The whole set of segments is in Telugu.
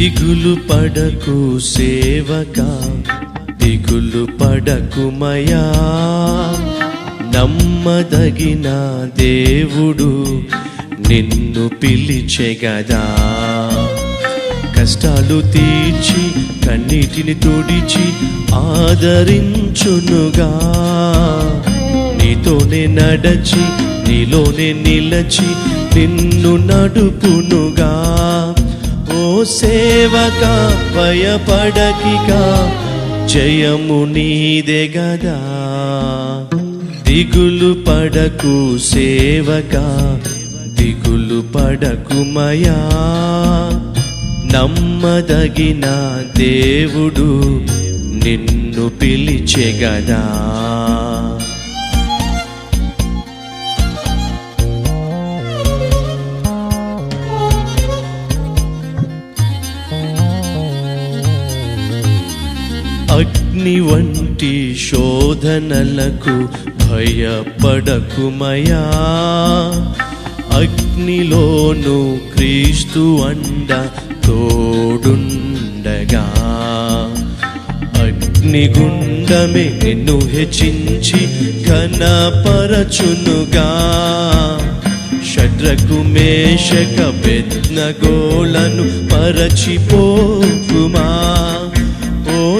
దిగులు పడకు సేవక దిగులు పడకుమయా నమ్మదగిన దేవుడు నిన్ను పిలిచెగదా కష్టాలు తీర్చి కన్నీటిని తుడిచి ఆదరించునుగా. నీతోనే నడచి నీలోనే నిలచి నిన్ను నడుపునుగా. సేవక భయపడకిక జయము నీదే గదా. దిగులు పడకు సేవక దిగులు పడకుమయా నమ్మదగిన దేవుడు నిన్ను పిలిచెగదా అగ్ని వంటి శోధనలకు భయపడకుమయా? అగ్నిలోను క్రీస్తు అండ తోడుండగా. అగ్నిగుండమే నిన్ను హెచ్చించి ఘనపరచునుగా. షడ్రకు మేషక బెద్నగోలను పరచిపోకుమా?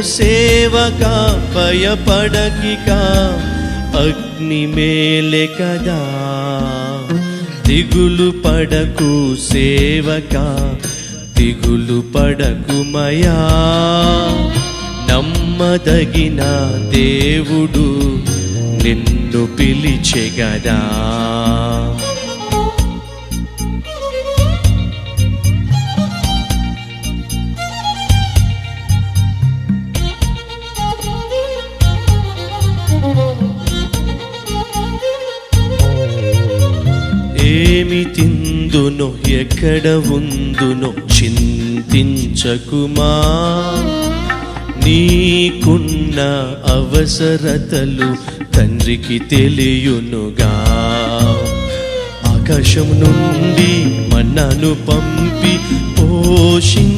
ఓ సేవక భయపడకిక అగ్ని మేలే కదా దిగులు పడకు సేవక దిగులు పడకుమయా నమ్మదగిన దేవుడు నిన్ను పిలిచెగదా ఏమి తిందును ఎక్కడ ఉందును చింతించకుమా? నీకున్న అవసరతలు తండ్రికి తెలియునుగా. ఆకాశం నుండి మన్నను పంపి పోషించెగదా?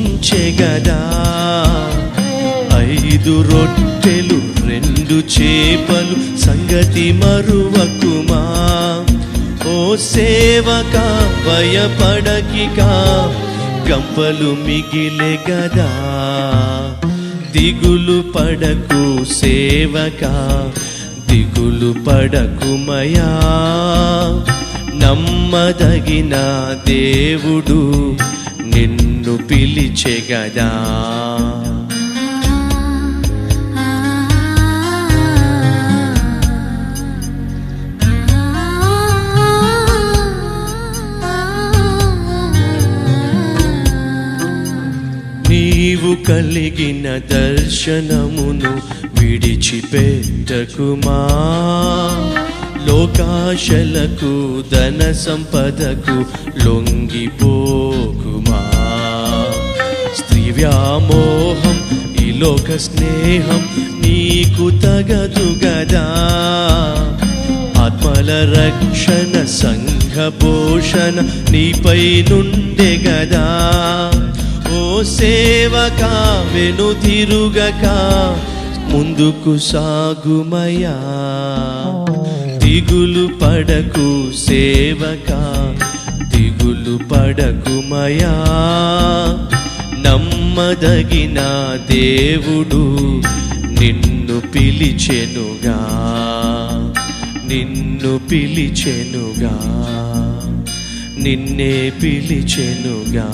ఐదు రొట్టెలు రెండు చేపలు సంగతి మరువకుమా? సేవక భయపడకిక గంపలు మిగిలే గదా. దిగులు పడకు సేవక దిగులు పడకుమయా నమ్మదగిన దేవుడు నిన్ను పిలిచెగదా నీవు కలిగిన దర్శనమును విడిచిపెట్టకుమా? లోకాశలకు ధన సంపదకు లొంగిపోకుమా? స్త్రీ వ్యామోహం ఈ లోక స్నేహం నీకు తగదు గదా? ఆత్మల రక్షణ సంఘ పోషణ నీపై నుండే గదా? సేవక వెను తిరుగక ముందుకు సాగుమయా దిగులు పడకు సేవక దిగులు పడకుమయా నమ్మదగిన దేవుడు నిన్ను పిలిచెనుగా నిన్ను పిలిచెనుగా నిన్నే పిలిచెనుగా.